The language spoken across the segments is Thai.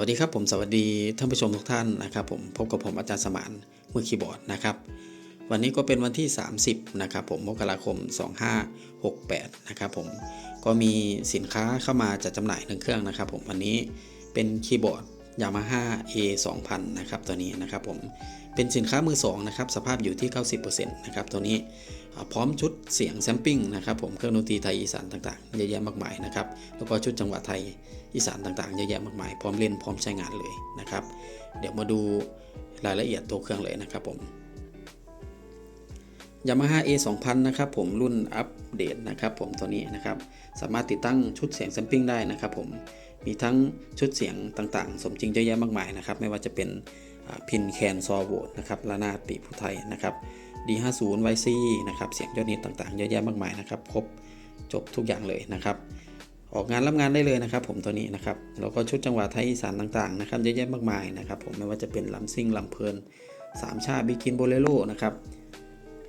วัสดีครับผมสวัสดีท่านผู้ชมทุกท่านนะครับผมพบกับผมอาจารย์สมานมือคีย์บอร์ดนะครับวันนี้ก็เป็นวันที่ 30นะครับผมมกราคม 2568นะครับผมก็มีสินค้าเข้ามาจัดจำหน่ายหนึ่งเครื่องนะครับผมวันนี้เป็นคีย์บอร์ด Yamaha A 2000นะครับตัวนี้นะครับผมเป็นสินค้ามือสองนะครับสภาพอยู่ที่ 90%นะครับตัวนี้พร้อมชุดเสียงแซมปิ้งนะครับผมเครื่องดนตรีไทยอีสานต่างๆเยอะแยะมากมายนะครับแล้วก็ชุดจังหวะไทย อีสานต่างๆเยอะแยะมากมายพร้อมเล่นพร้อมใช้งานเลยนะครับ เดี๋ยวมาดูรายละเอียดตัวเครื่องเลยนะครับผม Yamaha A 2000นะครับผมรุ่นอัปเดตนะครับผมตัวนี้นะครับสามารถติดตั้งชุดเสียงแซมปิ้งได้นะครับผมมีทั้งชุดเสียงต่างๆ สมจริงเยอะแยะมากมายนะครับไม่ว่าจะเป็นพินแคนซอโวดนะครับลานาดปีผู้ไทยนะครับ D50 YC นะครับเสียงยอดนิดต่างๆ เยอะแยะมากมายนะครับครบจบทุกอย่างเลยนะครับ ออกงานรับงานได้เลยนะครับ ผมตัวนี้นะครับแล้วก็ชุดจังหวะไทยอีสานต่างๆนะครับเยอะแยะมากมายนะครับ ผมไม่ว่าจะเป็นลำซิ่งลำเพลินสามชาบิกินโบเลโรนะครับ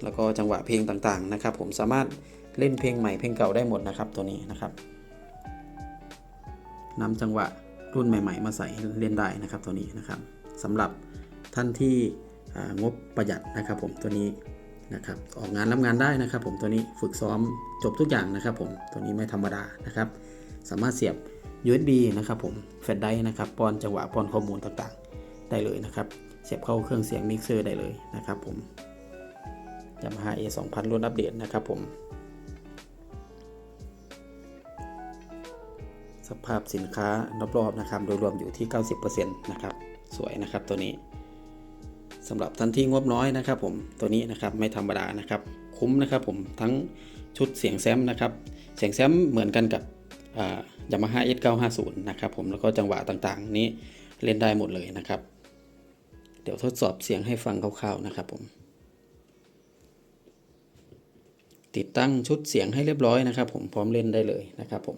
แล้วก็จังหวะเพลงต่างๆนะครับ ผมสามารถเล่นเพลงใหม่เพลงเก่าได้หมดนะครับตัวนี้นะครับนำจังหวะรุ่นใหม่ ๆ มาใส่เล่นได้นะครับตัวนี้นะครับสำหรับท่านที่งบประหยัดนะครับ ผมตัวนี้นะครับออกงานรับงานได้นะครับ ผมตัวนี้ฝึกซ้อมจบทุกอย่างนะครับ ผมตัวนี้ไม่ธรรมดานะครับ สามารถเสียบ USB นะครับผมแฟลชไดรฟ์นะครับป้อนจังหวะป้อนข้อมูลต่างๆ ได้เลยนะครับ เสียบเข้าเครื่องเสียงมิกเซอร์ได้เลยนะครับผม Yamaha A 2000รุ่นอัปเดตนะครับผม สภาพสินค้ารอบๆนะครับ โดยรวมอยู่ที่ 90%นะครับ สวยนะครับตัวนี้สำหรับท่านที่งบน้อยนะครับผมตัวนี้นะครับไม่ธรรมดานะครับ คุ้มนะครับผมทั้งชุดเสียงแซมนะครับ เสียงแซมเหมือนกันกับ ยามาฮ่า S950 นะครับผมแล้วก็จังหวะต่างๆ นี้เล่นได้หมดเลยนะครับ เดี๋ยวทดสอบเสียงให้ฟังคร่าวๆนะครับผม ติดตั้งชุดเสียงให้เรียบร้อยนะครับ ผมพร้อมเล่นได้เลยนะครับผม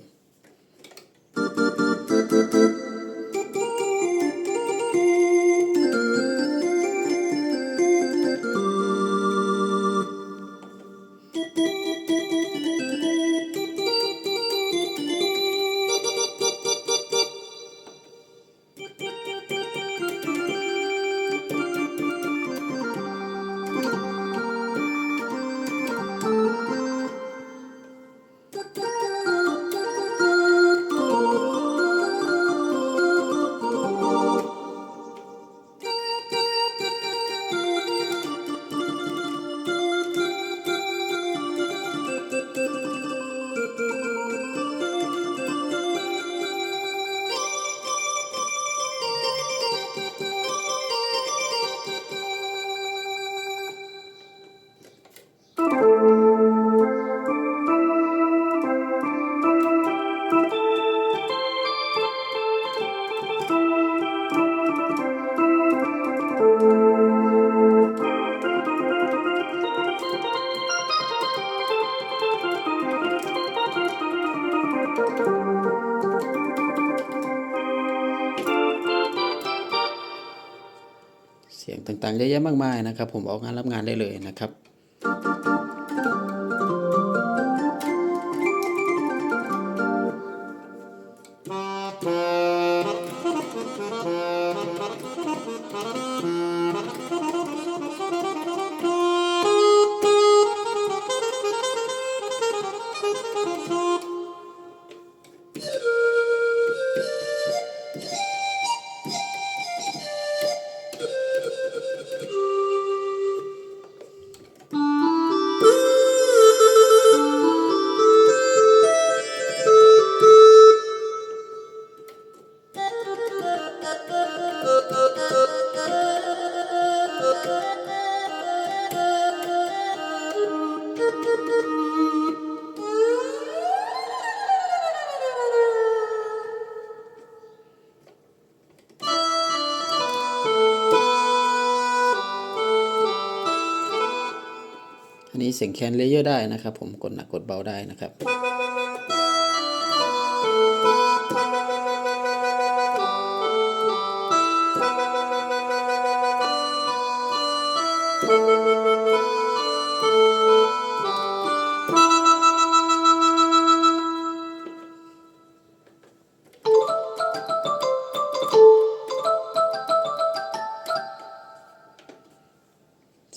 างๆเยอะแยะมากมายนะครับ ผมออกงานรับงานได้เลยนะครับ อันนี้เสียงแคนเลเยอร์ได้นะครับ ผมกดหนักกดเบาได้นะครับ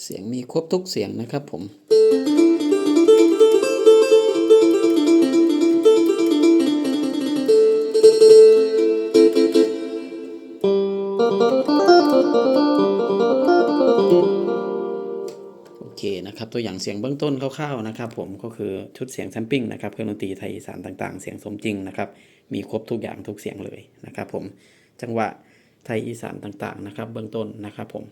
เสียงมีครบทุกเสียงนะครับผม นะครับตัวอย่างเสียงเบื้องต้นคร่าวๆนะครับ ผมก็คือชุดเสียงแซมปิ้งนะครับเครื่องดนตรีไทยอีสานต่างๆ เสียงสมจริงนะครับ มีครบทุกอย่างทุกเสียงเลยนะครับ ผมจังหวะไทยอีสานต่างๆนะครับ เบื้องต้นนะครับผม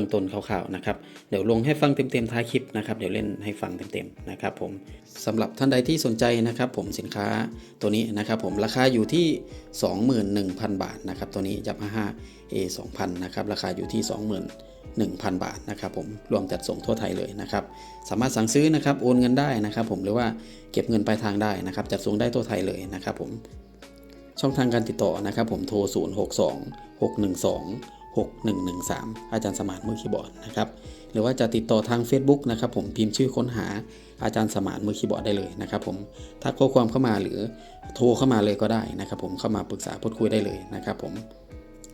บื้องต้นคร่าวๆนะครับเดี๋ยวลงให้ฟังเต็มๆท้ายคลิปนะครับเดี๋ยวเล่นให้ฟังเต็มๆนะครับผมสำหรับท่านใดที่สนใจนะครับ ผมสินค้าตัวนี้นะครับ ผมราคาอยู่ที่ 21,000 บาทนะครับตัวนี้ยับ5 A 2000นะครับราคาอยู่ที่21,000 บาทนะครับผมรวมจัดส่งทั่วไทยเลยนะครับสามารถสั่งซื้อนะครับโอนเงินได้นะครับ ผมหรือว่าเก็บเงินปลายทางได้นะครับ จัดส่งได้ทั่วไทยเลยนะครับผมช่องทางการติดต่อนะครับ ผมโทร 0 6 2 6 1 2 6 1 1 3 อาจารย์สมานมือคีย์บอร์ดนะครับหรือว่าจะติดต่อทาง Facebook นะครับผมพิมพ์ชื่อค้นหาอาจารย์สมานมือคีย์บอร์ดได้เลยนะครับผมทักข้อความเข้ามาหรือโทรเข้ามาเลยก็ได้นะครับผมเข้ามาปรึกษาพูดคุยได้เลยนะครับผม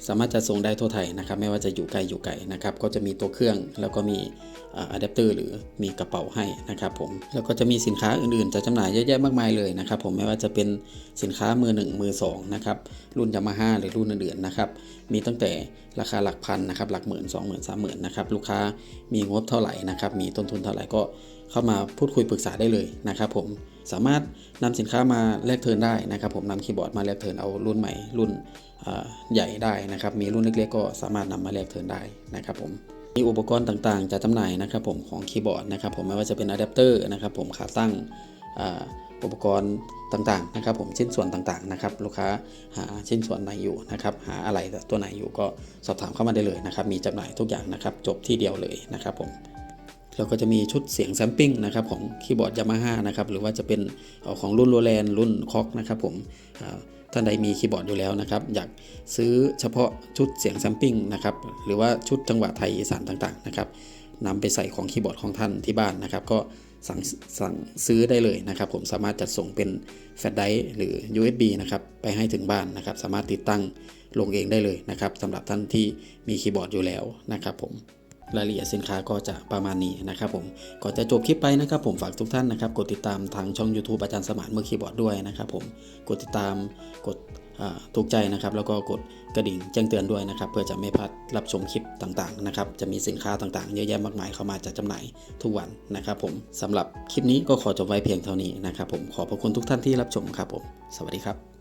สามารถจะส่งได้ทั่วไทยนะครับไม่ว่าจะอยู่ไกลอยู่ไกลนะครับก็จะมีตัวเครื่องแล้วก็มีอะแดปเตอร์หรือมีกระเป๋าให้นะครับผมแล้วก็จะมีสินค้าอื่นๆจะจำหน่ายเยอะแยะมากมายเลยนะครับผมไม่ว่าจะเป็นสินค้ามือหนึ่งมือสองนะครับรุ่นยามาฮ่าหรือรุ่นอื่นๆนะครับมีตั้งแต่ราคาหลักพันนะครับหลักหมื่นสองหมื่นสามหมื่นนะครับลูกค้ามีงบเท่าไหร่นะครับมีต้นทุนเท่าไหร่ก็ เข้ามาพูดคุยปรึกษาได้เลยนะครับผมสามารถนำสินค้ามาแลกเทิร์นได้นะครับ ผมนำคีย์บอร์ดมาแลกเทิร์นเอารุ่นใหม่รุ่นใหญ่ได้นะครับ มีรุ่นเล็กๆก็สามารถนำมาแลกเทิร์นได้นะครับผมมีอุปกรณ์ต่างๆจะจำหน่ายนะครับผมของคีย์บอร์ดนะครับผมไม่ว่าจะเป็นอะแดปเตอร์นะครับผมขาตั้งอุปกรณ์ต่างๆนะครับผมชิ้นส่วนต่างๆนะครับลูกค้าหาชิ้นส่วนไหนอยู่นะครับหาอะไรตัวไหนอยู่ก็สอบถามเข้ามาได้เลยนะครับมีจำหน่ายทุกอย่างนะครับจบที่เดียวเลยนะครับผม แล้วก็จะมีชุดเสียงแซมปิ้งนะครับของคีย์บอร์ดยามาฮ่านะครับหรือว่าจะเป็นของรุ่นโรแลนรุ่นคอกนะครับผมท่านใดมีคีย์บอร์ดอยู่แล้วนะครับ อยากซื้อเฉพาะชุดเสียงแซมปิ้งนะครับหรือว่าชุดจังหวะไทยอีสานต่างๆนะครับนำไปใส่ของคีย์บอร์ดของท่านที่บ้านนะครับ ก็สั่งสั่งซื้อได้เลยนะครับ ผมสามารถจัดส่งเป็นแฟลชไดร์หรือ USB นะครับไปให้ถึงบ้านนะครับ สามารถติดตั้งลงเองได้เลยนะครับสำหรับท่านที่มีคีย์บอร์ดอยู่แล้วนะครับผม รายละเอียดสินค้าก็จะประมาณนี้นะครับผมก่อนจะจบคลิปไปนะครับผมฝากทุกท่านนะครับ กดติดตามทางช่อง YouTube อาจารย์สมานมือคีย์บอร์ดด้วยนะครับผมกดติดตามกดถูกใจนะครับแล้วก็กดกระดิ่งแจ้งเตือนด้วยนะครับ เพื่อจะไม่พลาดรับชมคลิปต่างๆนะครับจะมีสินค้าต่างๆ เยอะแยะมากมายเข้ามาจัดจำหน่ายทุกวันนะครับผมสำหรับคลิปนี้ก็ขอจบไว้เพียงเท่านี้นะครับผมขอบพระคุณทุกท่านที่รับชมครับผมสวัสดีครับ